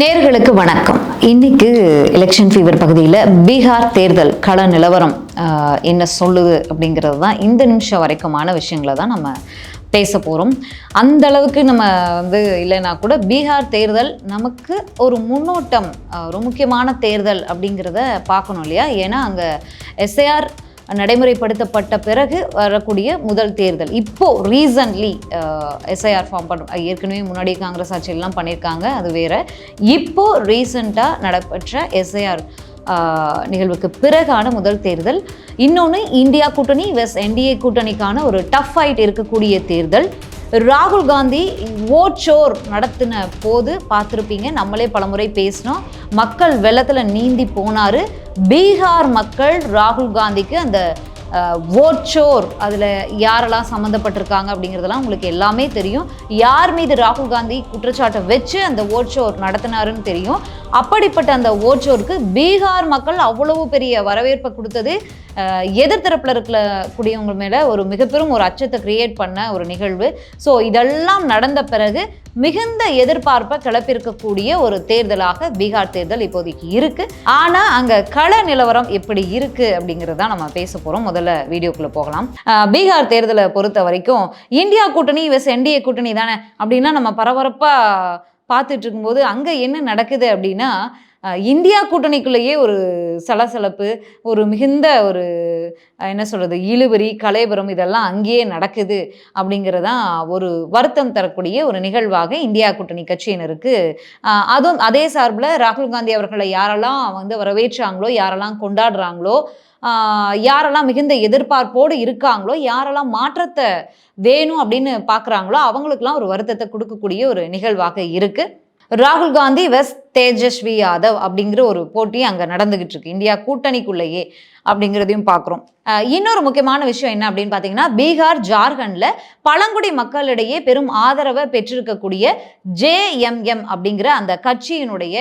நேர்களுக்கு வணக்கம். இன்னைக்கு எலெக்ஷன் ஃபீவர் பகுதியில் பீகார் தேர்தல் கள நிலவரம் என்ன சொல்லுது அப்படிங்கிறது தான் இந்த நிமிஷம் வரைக்குமான விஷயங்களை தான் நம்ம பேச போகிறோம் அந்த அளவுக்கு நம்ம வந்து இல்லைன்னா கூட பீகார் தேர்தல் நமக்கு ஒரு முன்னோட்டம் ஒரு முக்கியமான தேர்தல் அப்படிங்கிறத பார்க்கணும் இல்லையா? ஏன்னா அங்கே எஸ்ஏஆர் நடைமுறைப்படுத்தப்பட்ட பிறகு வரக்கூடிய முதல் தேர்தல். இப்போ ரீசன்ட்லி எஸ்ஐஆர் ஃபார்ம் பண்ண ஏற்கனவே முன்னாடி காங்கிரஸ் ஆட்சியெல்லாம் பண்ணியிருக்காங்க அது வேற. இப்போ ரீசண்டாக நடைபெற்ற எஸ்ஐஆர் நிகழ்வுக்கு பிறகான முதல் தேர்தல். இன்னொன்று இந்தியா கூட்டணி வெஸ் என்டிஏ கூட்டணிக்கான ஒரு டஃப் ஃபைட் இருக்கக்கூடிய தேர்தல். ராகுல் காந்தி ஓச்சோர் நடத்தின போது பார்த்துருப்பீங்க நம்மளே பலமுறை பேசினோம். மக்கள் வெள்ளத்தில் நீந்தி போனார். பீகார் மக்கள் ராகுல் காந்திக்கு அந்த ஓச்சோர் அதில் யாரெல்லாம் சம்மந்தப்பட்டிருக்காங்க அப்படிங்கிறதெல்லாம் உங்களுக்கு எல்லாமே தெரியும். யார் மீது ராகுல் காந்தி குற்றச்சாட்டை வச்சு அந்த ஓச்சோர் நடத்தினாருன்னு தெரியும். அப்படிப்பட்ட அந்த ஓச்சோருக்கு பீகார் மக்கள் அவ்வளவு பெரிய வரவேற்பை கொடுத்தது எதிர்த்தரப்பில் இருக்கிற கூடியவங்க மேலே ஒரு மிகப்பெரும் ஒரு அச்சத்தை கிரியேட் பண்ண ஒரு நிகழ்வு. ஸோ இதெல்லாம் நடந்த பிறகு மிகுந்த எதிர்பார்ப்பை கிளப்பியிருக்கக்கூடிய ஒரு தேர்தலாக பீகார் தேர்தல் இப்போதைக்கு இருக்குது ஆனால் அங்கே கள நிலவரம் எப்படி இருக்குது அப்படிங்கிறது தான் நம்ம பேச போகிறோம் முதல்ல வீடியோக்குள்ளே போகலாம். பீகார் தேர்தலை பொறுத்த வரைக்கும் இந்தியா கூட்டணி வெஸ் என்டிஏ கூட்டணி தானே அப்படின்னா நம்ம பரபரப்பாக பார்த்துட்டு இருக்கும்போது அங்கே என்ன நடக்குது அப்படின்னா இந்தியா கூட்டணிக்குள்ளேயே ஒரு சலசலப்பு ஒரு மிகுந்த ஒரு என்ன சொல்கிறது இழுபறி கலைபுரம் இதெல்லாம் அங்கேயே நடக்குது அப்படிங்கிறதான் ஒரு வருத்தம் தரக்கூடிய ஒரு நிகழ்வாக இந்தியா கூட்டணி கட்சியினருக்கு அதுவும் அதே சார்பில் ராகுல் காந்தி அவர்களை யாரெல்லாம் வந்து வரவேற்றாங்களோ யாரெல்லாம் கொண்டாடுறாங்களோ யாரெல்லாம் மிகுந்த எதிர்பார்ப்போடு இருக்காங்களோ யாரெல்லாம் மாற்றத்தை வேணும் அப்படின்னு பார்க்குறாங்களோ அவங்களுக்குலாம் ஒரு வருத்தத்தை கொடுக்கக்கூடிய ஒரு நிகழ்வாக இருக்குது ராகுல் காந்தி வெஸ் தேஜஸ்வி யாதவ் அப்படிங்கிற ஒரு போட்டி அங்கே நடந்துகிட்டு இருக்கு. இந்தியா கூட்டணிக்குள்ளேயே அப்படிங்கிறதையும் பார்க்குறோம். இன்னொரு முக்கியமான விஷயம் என்ன அப்படின்னு பார்த்தீங்கன்னா பீகார் ஜார்க்கண்டில் பழங்குடி மக்களிடையே பெரும் ஆதரவை பெற்றிருக்கக்கூடிய ஜேஎம்எம் அப்படிங்கிற அந்த கட்சியினுடைய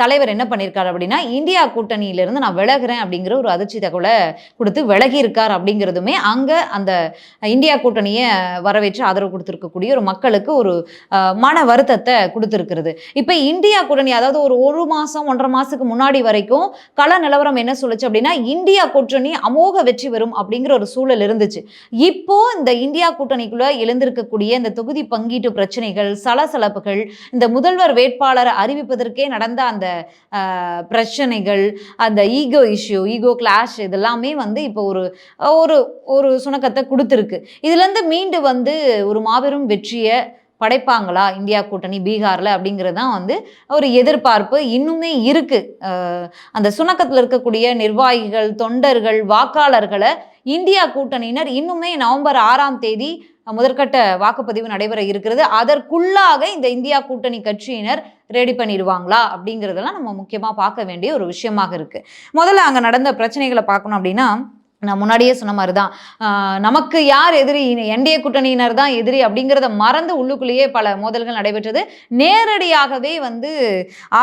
தலைவர் என்ன பண்ணியிருக்காரு அப்படின்னா இந்தியா கூட்டணியிலிருந்து நான் விலகுறேன் அப்படிங்கிற ஒரு அதிர்ச்சி தகவலை கொடுத்து விலகி இருக்கார் அப்படிங்கிறதுமே அங்கே அந்த இந்தியா கூட்டணியை வரவேற்று ஆதரவு கொடுத்துருக்கக்கூடிய ஒரு மக்களுக்கு ஒரு மன வருத்தத்தை கொடுத்துருக்கிறது. இப்போ இந்தியா கூட்டணி அதாவது ஒரு ஒரு மாதம் ஒன்றரை மாதத்துக்கு முன்னாடி வரைக்கும் கள நிலவரம் என்ன சொல்லுச்சு அப்படின்னா இந்தியா கூட்டணி அமோக வெற்றி பெறும் அப்படிங்கிற ஒரு சூழல் இருந்துச்சு. இப்போ இந்த இந்தியா கூட்டணிக்குள்ள எழுந்திருக்கக்கூடிய இந்த தொகுதி பங்கீட்டு பிரச்சனைகள் சலசலப்புகள் இந்த முதல்வர் வேட்பாளரை அறிவிப்பதற்கே நடந்த அந்த பிரச்சனைகள் அந்த ஈகோ இஷ்யூ ஈகோ கிளாஷ் இதெல்லாமே வந்து இப்போ ஒரு ஒரு ஒரு சுணக்கத்தை கொடுத்துருக்கு. இதுலேருந்து மீண்டு வந்து ஒரு மாபெரும் வெற்றியை படைப்பாங்களா இந்தியா கூட்டணி பீகாரில் அப்படிங்கிறது தான் வந்து ஒரு எதிர்பார்ப்பு இன்னுமே இருக்குது அந்த சுணக்கத்தில் இருக்கக்கூடிய நிர்வாகிகள் தொண்டர்கள் வாக்காளர்களை இந்தியா கூட்டணியினர் இன்னுமே நவம்பர் ஆறாம் தேதி முதற்கட்ட வாக்குப்பதிவு நடைபெற இருக்கிறது. அதற்குள்ளாக இந்த இந்தியா கூட்டணி கட்சியினர் ரெடி பண்ணிடுவாங்களா அப்படிங்கிறதெல்லாம் நம்ம முக்கியமாக பார்க்க வேண்டிய ஒரு விஷயமாக இருக்குது முதல்ல அங்கே நடந்த பிரச்சனைகளை பார்க்கணும் அப்படின்னா நான் முன்னாடியே சொன்ன மாதிரி தான் நமக்கு யார் எதிரி? என்டிஏ கூட்டணியினர் தான் எதிரி அப்படிங்கிறத மறந்து உள்ளுக்குள்ளேயே பல மோதல்கள் நடைபெற்றது. நேரடியாகவே வந்து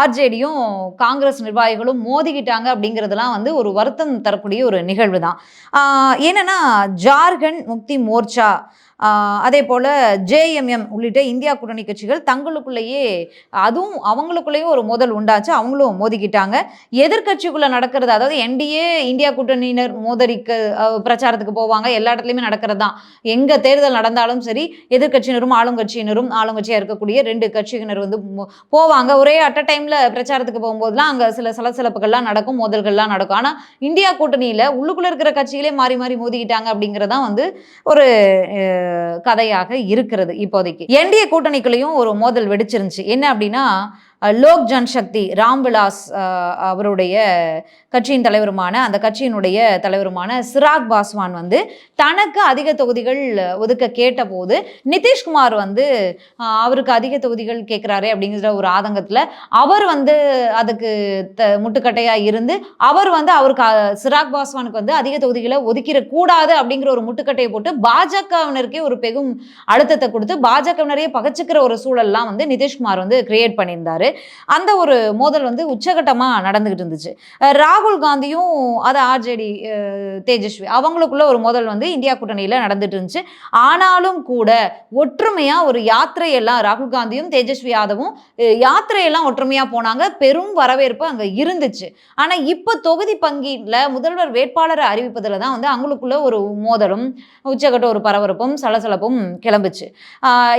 ஆர்ஜேடியும் காங்கிரஸ் நிர்வாகிகளும் மோதிக்கிட்டாங்க அப்படிங்கிறதுலாம் வந்து ஒரு வருத்தம் தரக்கூடிய ஒரு நிகழ்வு தான் என்னென்னா என்னன்னா ஜார்க்கண்ட் முக்தி மோர்ச்சா அதே போல் ஜேஎம்எம் உள்ளிட்ட இந்தியா கூட்டணி கட்சிகள் தங்களுக்குள்ளேயே அதுவும் அவங்களுக்குள்ளேயும் ஒரு மோதல் உண்டாச்சு அவங்களும் மோதிக்கிட்டாங்க. எதிர்கட்சிக்குள்ளே நடக்கிறது அதாவது என்டிஏ இந்தியா கூட்டணியினர் மோதரிக்க பிரச்சாரத்துக்கு போவாங்க எல்லா இடத்துலையுமே நடக்கிறது தான் எங்கே தேர்தல் நடந்தாலும் சரி எதிர்க்கட்சியினரும் ஆளுங்கட்சியினரும் ஆளுங்கட்சியாக இருக்கக்கூடிய ரெண்டு கட்சியினர் வந்து போவாங்க. ஒரே அட் அ டைமில் பிரச்சாரத்துக்கு போகும்போதெல்லாம் அங்கே சில சலசலப்புகள்லாம் நடக்கும் மோதல்கள்லாம் நடக்கும். ஆனால் இந்தியா கூட்டணியில் உள்ளுக்குள்ளே இருக்கிற கட்சிகளே மாறி மாறி மோதிக்கிட்டாங்க அப்படிங்கிறதான் வந்து ஒரு கதையாக இருக்கிறது இப்போதைக்கு. என்டிஏ கூட்டணிக்குள்ளேயும் ஒரு மோதல் வெடிச்சிருந்துச்சு. என்ன அப்படின்னா லோக் ஜன்சக்தி ராம்விலாஸ் அவருடைய கட்சியின் தலைவருமான அந்த கட்சியினுடைய தலைவருமான சிராக் பாஸ்வான் வந்து தனக்கு அதிக தொகுதிகள் ஒதுக்க கேட்டபோது நிதிஷ்குமார் வந்து அவருக்கு அதிக தொகுதிகள் கேட்குறாரு அப்படிங்கிற ஒரு ஆதங்கத்தில் அவர் வந்து அதுக்கு த முட்டுக்கட்டையாக இருந்து அவர் வந்து அவருக்கு சிராக் பாஸ்வானுக்கு வந்து அதிக தொகுதிகளை ஒதுக்கிடக்கூடாது அப்படிங்கிற ஒரு முட்டுக்கட்டையை போட்டு பாஜகவினருக்கே ஒரு பெரும் அழுத்தத்தை கொடுத்து பாஜகவினரையே பகச்சுக்கிற ஒரு சூழல்லாம் வந்து நிதிஷ்குமார் வந்து கிரியேட் பண்ணியிருந்தாரு. அந்த ஒரு மோதல் வந்து உச்சகட்டமாக நடந்துகிட்டு இருந்துச்சு. ராகுல் காந்தியும் அது ஆர்ஜேடி தேஜஸ்வி அவங்களுக்குள்ள ஒரு மோதல் வந்து இந்தியா கூட்டணியில் நடந்துட்டு இருந்துச்சு. ஆனாலும் கூட ஒற்றுமையாக ஒரு யாத்திரையெல்லாம் ராகுல் காந்தியும் தேஜஸ்வி யாதவும் யாத்திரையெல்லாம் ஒற்றுமையாக போனாங்க. பெரும் வரவேற்பு அங்கே இருந்துச்சு. ஆனால் இப்போ தொகுதி பங்கீட்டில் முதல்வர் வேட்பாளரை அறிவிப்பதில் தான் வந்து அவங்களுக்குள்ள ஒரு மோதலும் உச்சகட்ட ஒரு பரபரப்பும் சலசலப்பும் கிளம்புச்சு.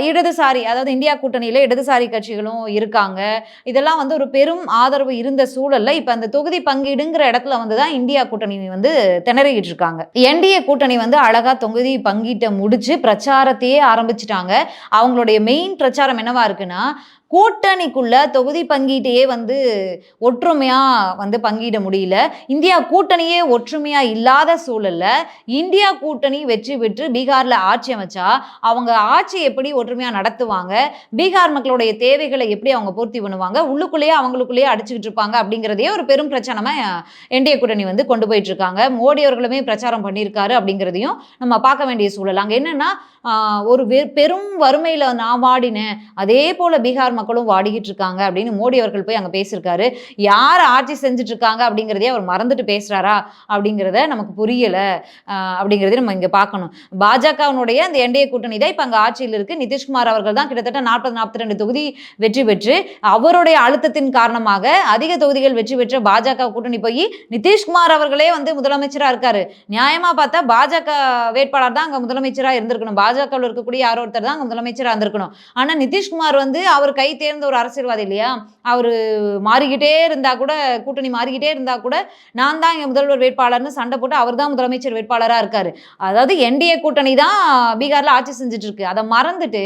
இடதுசாரி அதாவது இந்தியா கூட்டணியில் இடதுசாரி கட்சிகளும் இருக்காங்க. இதெல்லாம் வந்து ஒரு பெரும் ஆதரவு இருந்த சூழல்ல இப்போ அந்த தொகுதி பங்கீடுங்கிற இடத்துல வந்து தான் இந்தியா கூட்டணி வந்து திணறிக்கிட்டு இருக்காங்க. என்டிஏ கூட்டணி வந்து அழகா தொகுதி பங்கீட்டை முடிச்சு பிரச்சாரத்தையே ஆரம்பிச்சிட்டாங்க. அவங்களுடைய மெயின் பிரச்சாரம் என்னவா இருக்குன்னா கூட்டணிக்குள்ள தொகுதி பங்கீட்டையே வந்து ஒற்றுமையா வந்து பங்கிட முடியல. இந்தியா கூட்டணியே ஒற்றுமையா இல்லாத சூழல்ல இந்தியா கூட்டணி வெற்றி பெற்று பீகார்ல ஆட்சி அமைச்சா அவங்க ஆட்சி எப்படி ஒற்றுமையா நடத்துவாங்க? பீகார் மக்களுடைய தேவைகளை எப்படி அவங்க பூர்த்தி பண்ணுவாங்க? உள்ளுக்குள்ளேயே அவங்களுக்குள்ளேயே அடிச்சுக்கிட்டு இருப்பாங்க அப்படிங்கிறதையே ஒரு பெரும் பிரச்சனமா என்டிஏ கூட்டணி வந்து கொண்டு போயிட்டு இருக்காங்க. மோடி அவர்களுமே பிரச்சாரம் பண்ணியிருக்காரு அப்படிங்கிறதையும் நம்ம பார்க்க வேண்டிய சூழல். அங்கே என்னன்னா ஒரு வெ- பெரும் வறுமையில நான் வாடினேன். அதே போல பீகார் மக்கள் மக்களும் வாடிக்கிட்டு இருக்காங்க அப்படின்னு மோடி அவர்கள் போய் அங்கே பேசியிருக்காரு. யார் ஆட்சி செஞ்சுட்டு இருக்காங்க அப்படிங்கிறதே அவர் மறந்துட்டு பேசுறாரா அப்படிங்கிறத நமக்கு புரியல. அப்படிங்கிறதே நம்ம இங்கே பார்க்கணும். பாஜகவினுடைய அந்த என்டிஏ கூட்டணி தான் இப்போ அங்கே ஆட்சியில் இருக்கு. நிதிஷ்குமார் அவர்கள் தான் கிட்டத்தட்ட நாற்பது நாற்பத்தி ரெண்டு தொகுதி வெற்றி பெற்று அவருடைய அழுத்தத்தின் காரணமாக அதிக தொகுதிகள் வெற்றி பெற்ற பாஜக கூட்டணி போய் நிதிஷ்குமார் அவர்களே வந்து முதலமைச்சராக இருக்காரு. நியாயமா பார்த்தா பாஜக வேட்பாளர் தான் அங்க முதலமைச்சராக இருந்திருக்கணும். பாஜகவில் இருக்கக்கூடிய யாரோ ஒருத்தர் தான் அங்கே முதலமைச்சராக இருந்திருக்கணும். ஆனால் நிதிஷ்குமார் வந்து அவர் கை தேர்ந்த ஒரு அரசியல்வாதி இல்லையா? அவர் மாறிக்கிட்டே இருந்தால் கூட கூட்டணி மாறிக்கிட்டே இருந்தால் கூட நான் தான் இங்க முதல்வர் வேட்பாளர்னு சண்டை போட்டு அவர் தான் முதலமைச்சர் வேட்பாளராக இருக்கார். அதாவது என்டிஏ கூட்டணி தான் பீகாரில் ஆட்சி செஞ்சுட்டு இருக்கு அதை மறந்துட்டு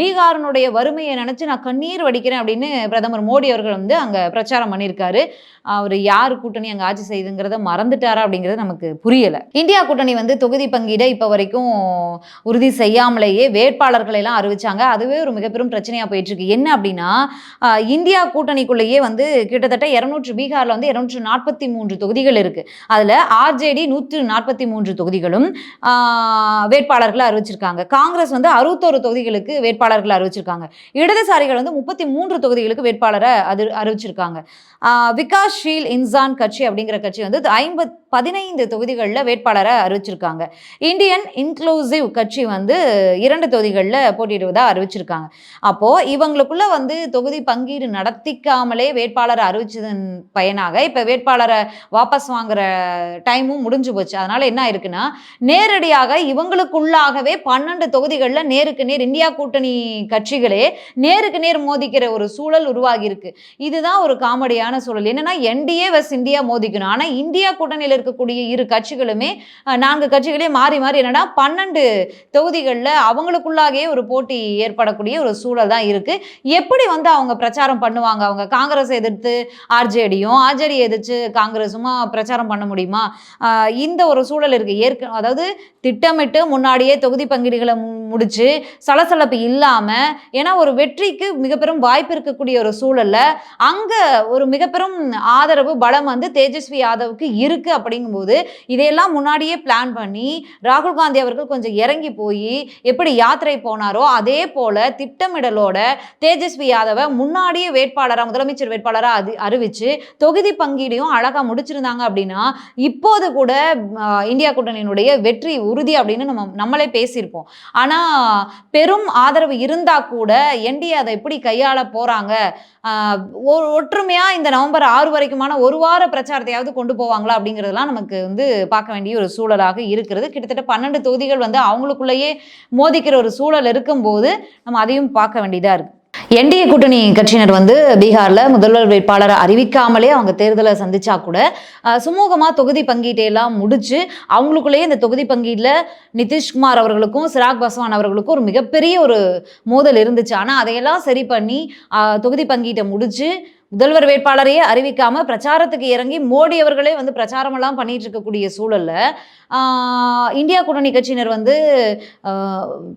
பீகாரினுடைய வறுமையை நினச்சி நான் கண்ணீர் வடிக்கிறேன் அப்படின்னு பிரதமர் மோடி அவர்கள் வந்து அங்கே பிரச்சாரம் பண்ணியிருக்காரு. அவர் யார் கூட்டணி அங்கே ஆட்சி செய்யுதுங்கிறத மறந்துட்டாரா அப்படிங்கிறது நமக்கு புரியலை. இந்தியா கூட்டணி வந்து தொகுதி பங்கீடை இப்போ வரைக்கும் உறுதி செய்யாமலேயே வேட்பாளர்களை எல்லாம் அறிவிச்சாங்க. அதுவே ஒரு மிகப்பெரும் பிரச்சனையாக போயிட்டு இருக்கு என்ன அப்படின்னா இந்தியா கூட்டணிக்குள்ளேயே வந்து கிட்டத்தட்ட இரநூற்று பீகார்ல வந்து இருநூற்று நாற்பத்தி மூன்று தொகுதிகள் இருக்கு. அதில் ஆர்ஜேடி நூற்று நாற்பத்தி மூன்று தொகுதிகளும் வேட்பாளர்களை அறிவிச்சிருக்காங்க. காங்கிரஸ் வந்து அறுபத்தோரு தொகுதிகளுக்கு வேட்பாளர்களை அறிவிச்சிருக்காங்க. இடதுசாரிகள் வந்து முப்பத்தி மூன்று தொகுதிகளுக்கு வேட்பாளரை அது அறிவிச்சிருக்காங்க. ஆஹ், ஷீல் இன்சான் கட்சி அப்படிங்கிற கட்சி வந்து ஐம்பத் பதினைந்து தொகுதிகளில் வேட்பாளரை அறிவிச்சிருக்காங்க. இந்தியன் இன்க்ளூசிவ் கட்சி வந்து இரண்டு தொகுதிகளில் போட்டியிடுவதா அறிவிச்சிருக்காங்க. அப்போது இவங்களுக்குள்ள வந்து தொகுதி பங்கீடு நடத்திக்காமலே வேட்பாளரை அறிவிச்சதன் பயனாக இப்போ வேட்பாளரை வாபஸ் வாங்குற டைமும் முடிஞ்சு போச்சு. அதனால என்ன இருக்குன்னா நேரடியாக இவங்களுக்குள்ளாகவே பன்னெண்டு தொகுதிகளில் நேருக்கு நேர் இந்தியா கூட்டணி கட்சிகளே நேருக்கு நேர் மோதிக்கிற ஒரு சூழல் உருவாகி இருக்கு இதுதான் ஒரு காமெடியான சூழல். என்னன்னா என்டிஏ வெஸ் இந்தியா மோதிக்கணும். ஆனால் இந்தியா கூட்டணியில் இருக்கக்கூடிய இரு கட்சிகளுமே நான்கு கட்சிகளே மாறி மாறி என்னன்னா பன்னெண்டு தொகுதிகளில் அவங்களுக்குள்ளாகவே ஒரு போட்டி ஏற்படக்கூடிய ஒரு சூழல் தான் இருக்கு. எப்படி வந்து அவங்க பிரச்சாரம் பண்ணுவாங்க? அவங்க காங்கிரஸ் எதிர்த்து ஆர்ஜேடியும் ஆர்ஜேடி எதிர்த்து காங்கிரஸுமா பிரச்சாரம் பண்ண முடியுமா? இந்த ஒரு சூழல் இருக்கு. ஏற்க அதாவது திட்டமிட்டு முன்னாடியே தொகுதி பங்கீடுகளை முடிச்சு சலசலப்பு இல்லாம ஏன்னா ஒரு வெற்றிக்கு மிக பெரும் வாய்ப்பு இருக்கக்கூடிய ஒரு சூழல்ல அங்க ஒரு மிக பெரும் ஆதரவு பலம் வந்து தேஜஸ்வி யாதவுக்கு இருக்கு அப்படிங்கும்போது இதையெல்லாம் முன்னாடியே பிளான் பண்ணி ராகுல் காந்தி அவர்கள் கொஞ்சம் இறங்கி போய் எப்படி யாத்திரை போனாரோ அதே போல திட்டமிடலோட தேஜஸ்வி யாதவை முன்னாடியே வேட்பாளராக முதலமைச்சர் வேட்பாளராக அது அறிவிச்சு தொகுதி பங்கீடையும் அழகாக முடிச்சிருந்தாங்க அப்படின்னா இப்போது கூட இந்தியா கூட்டணியினுடைய வெற்றி உறுதி அப்படின்னு நம்ம நம்மளே பேசியிருப்போம். ஆனால் பெரும் ஆதரவு இருந்தால் கூட என்டிஏ அதை எப்படி கையாள போகிறாங்க ஒற்றுமையாக இந்த நவம்பர் ஆறு வரைக்குமான ஒரு வார பிரச்சாரத்தையாவது கொண்டு போவாங்களா அப்படிங்கிறதெல்லாம் நமக்கு வந்து பார்க்க வேண்டிய ஒரு சூழலாக இருக்கிறது. கிட்டத்தட்ட பன்னெண்டு தொகுதிகள் வந்து அவங்களுக்குள்ளேயே மோதிக்கிற ஒரு சூழல் இருக்கும்போது நம்ம அதையும் பார்க்க வேண்டியதாக இருக்கு. என்டிஏ கூட்டணி கட்சியினர் வந்து பீகார்ல முதல்வர் வேட்பாளரை அறிவிக்காமலே அவங்க தேர்தலை சந்திச்சா கூட சுமூகமாக சுமூகமா தொகுதி பங்கீட்டை எல்லாம் முடிச்சு அவங்களுக்குள்ளேயே இந்த தொகுதி பங்கீட்டில் நிதிஷ்குமார் அவர்களுக்கும் சிராக் பஸ்வான் அவர்களுக்கும் ஒரு மிகப்பெரிய ஒரு மோதல் இருந்துச்சு. ஆனால் அதையெல்லாம் சரி பண்ணி தொகுதி பங்கீட்டை முடிச்சு முதல்வர் வேட்பாளரையே அறிவிக்காம பிரச்சாரத்துக்கு இறங்கி மோடி அவர்களே வந்து பிரச்சாரமெல்லாம் பண்ணிட்டு இருக்கக்கூடிய சூழல்ல இந்தியா கூட்டணி கட்சியினர் வந்து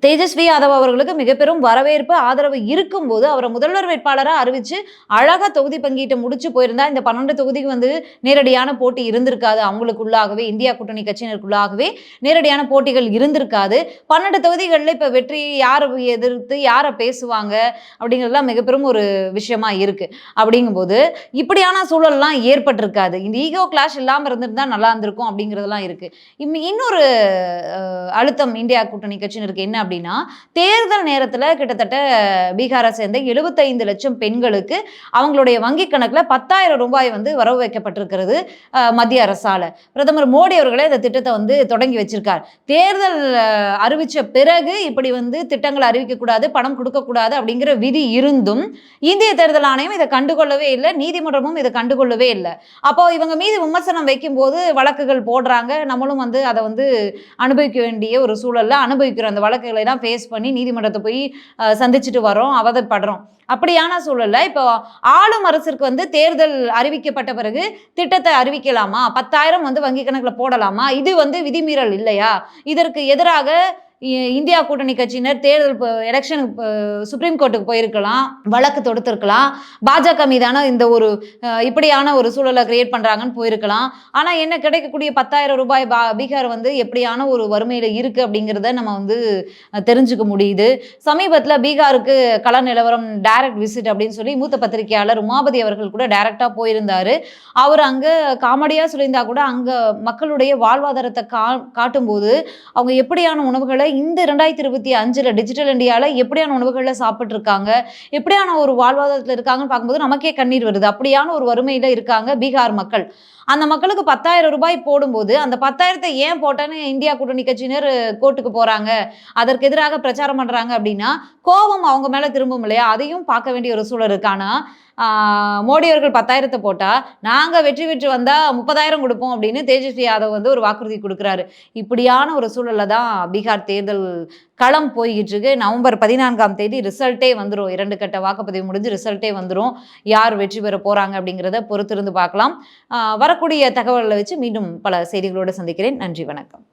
தேஜஸ்வி யாதவ் அவர்களுக்கு மிக பெரும் வரவேற்பு ஆதரவு இருக்கும்போது அவரை முதல்வர் வேட்பாளராக அறிவிச்சு அழகாக தொகுதி பங்கீட்டை முடிச்சு போயிருந்தா இந்த பன்னெண்டு தொகுதிக்கு வந்து நேரடியான போட்டி இருந்திருக்காது. அவங்களுக்குள்ளாகவே இந்தியா கூட்டணி கட்சியினருக்குள்ளாகவே நேரடியான போட்டிகள் இருந்திருக்காது. பன்னெண்டு தொகுதிகளில் இப்போ வெற்றி யாரை எதிர்த்து யாரை பேசுவாங்க அப்படிங்கிறதுலாம் மிக பெரும் ஒரு விஷயமா இருக்கு. அப்படிங்கும்போது இப்படியான சூழல்லாம் ஏற்பட்டிருக்காது. இந்த ஈகோ கிளாஷ் இல்லாமல் இருந்திருந்தால் நல்லா இருந்திருக்கும் அப்படிங்கிறதெல்லாம் இருக்குது இம் இன்னொரு அழுத்தம் இந்தியா கூட்டணி கட்சியினருக்கு என்ன அப்படின்னா தேர்தல் நேரத்தில் கிட்டத்தட்ட பீகாரை சேர்ந்த எழுபத்தைந்து லட்சம் பெண்களுக்கு அவங்களுடைய வங்கி கணக்கில் பத்தாயிரம் ரூபாய் வந்து வரவு வைக்கப்பட்டிருக்கிறது மத்திய அரசால். பிரதமர் மோடி அவர்களே இந்த திட்டத்தை வந்து தொடங்கி வச்சிருக்கார். தேர்தல் அறிவித்த பிறகு இப்படி வந்து திட்டங்களை அறிவிக்கக்கூடாது பணம் கொடுக்கக்கூடாது அப்படிங்கிற விதி இருந்தும் இந்திய தேர்தல் ஆணையம் இதை கண்டுகொள்ள கண்டுகொள்ளவே இல்லை நீதிமன்றமும் இதை கண்டுகொள்ளவே இல்லை. அப்போ இவங்க மீது விமர்சனம் வைக்கும்போது வழக்குகள் போடுறாங்க. நம்மளும் வந்து அதை வந்து அனுபவிக்க வேண்டிய ஒரு சூழலில் அனுபவிக்கிறோம் அந்த வழக்குகளை எல்லாம் ஃபேஸ் பண்ணி நீதிமன்றத்தை போய் சந்திச்சுட்டு வரோம் அவதப்படுறோம். அப்படியான சூழலில் இப்போ ஆளும் அரசிற்கு வந்து தேர்தல் அறிவிக்கப்பட்ட பிறகு திட்டத்தை அறிவிக்கலாமா? பத்தாயிரம் வந்து வங்கி கணக்கில் போடலாமா? இது வந்து விதிமீறல் இல்லையா? இதற்கு எதிராக இந்தியா கூட்டணி கட்சியினர் தேர்தல் எலெக்ஷனுக்கு சுப்ரீம் கோர்ட்டுக்கு போயிருக்கலாம் வழக்கு தொடுத்திருக்கலாம். பாஜக மீதான இந்த ஒரு இப்படியான ஒரு சூழலை கிரியேட் பண்ணுறாங்கன்னு போயிருக்கலாம். ஆனால் என்ன கிடைக்கக்கூடிய பத்தாயிரம் ரூபாய் பா பீகார் வந்து எப்படியான ஒரு வறுமையில் இருக்குது அப்படிங்கிறத நம்ம வந்து தெரிஞ்சுக்க முடியுது. சமீபத்தில் பீகாருக்கு கள நிலவரம் டைரக்ட் விசிட் அப்படின்னு சொல்லி மூத்த பத்திரிகையாளர் உமாபதி அவர்கள் கூட டைரக்டாக போயிருந்தாரு. அவர் அங்கே காமெடியாக சொல்லியிருந்தா கூட அங்கே மக்களுடைய வாழ்வாதாரத்தை கா காட்டும்போது அவங்க எப்படியான உணவுகளை இந்த ரெண்டாயிரத்தி இருபத்தி அஞ்சுல டிஜிட்டல் இந்தியாவில் எப்படியான உணவுகளை சாப்பிட்ருக்காங்க எப்படியான ஒரு வாழ்வாதாரத்தில் இருக்காங்கன்னு பார்க்கும்போது நமக்கே கண்ணீர் வருது. அப்படியான ஒரு வறுமையில இருக்காங்க பீகார் மக்கள். அந்த மக்களுக்கு பத்தாயிரம் ரூபாய் போடும்போது அந்த பத்தாயிரத்தை ஏன் போட்டேன்னு இந்தியா கூட்டணி கட்சியினர் கோர்ட்டுக்கு போறாங்க. அதற்கு எதிராக பிரச்சாரம் பண்றாங்க அப்படின்னா கோபம் அவங்க மேல திரும்பும் இல்லையா? அதையும் பார்க்க வேண்டிய ஒரு சூழல் இருக்கானா மோடி அவர்கள் பத்தாயிரத்தை போட்டால் நாங்கள் வெற்றி பெற்று வந்தால் முப்பதாயிரம் கொடுப்போம் அப்படின்னு தேஜஸ்வி யாதவ் வந்து ஒரு வாக்குறுதி கொடுக்குறாரு. இப்படியான ஒரு சூழல்ல தான் பீகார் தேர்தல் களம் போய்கிட்டு இருக்கு. நவம்பர் பதினான்காம் தேதி ரிசல்ட்டே வந்துடும் இரண்டு கட்ட வாக்குப்பதிவு முடிஞ்சு ரிசல்ட்டே வந்துடும் யார் வெற்றி பெற போகிறாங்க அப்படிங்கிறத பொறுத்திருந்து பார்க்கலாம். வரக்கூடிய தகவல்களை வச்சு மீண்டும் பல செய்திகளோடு சந்திக்கிறேன். நன்றி வணக்கம்.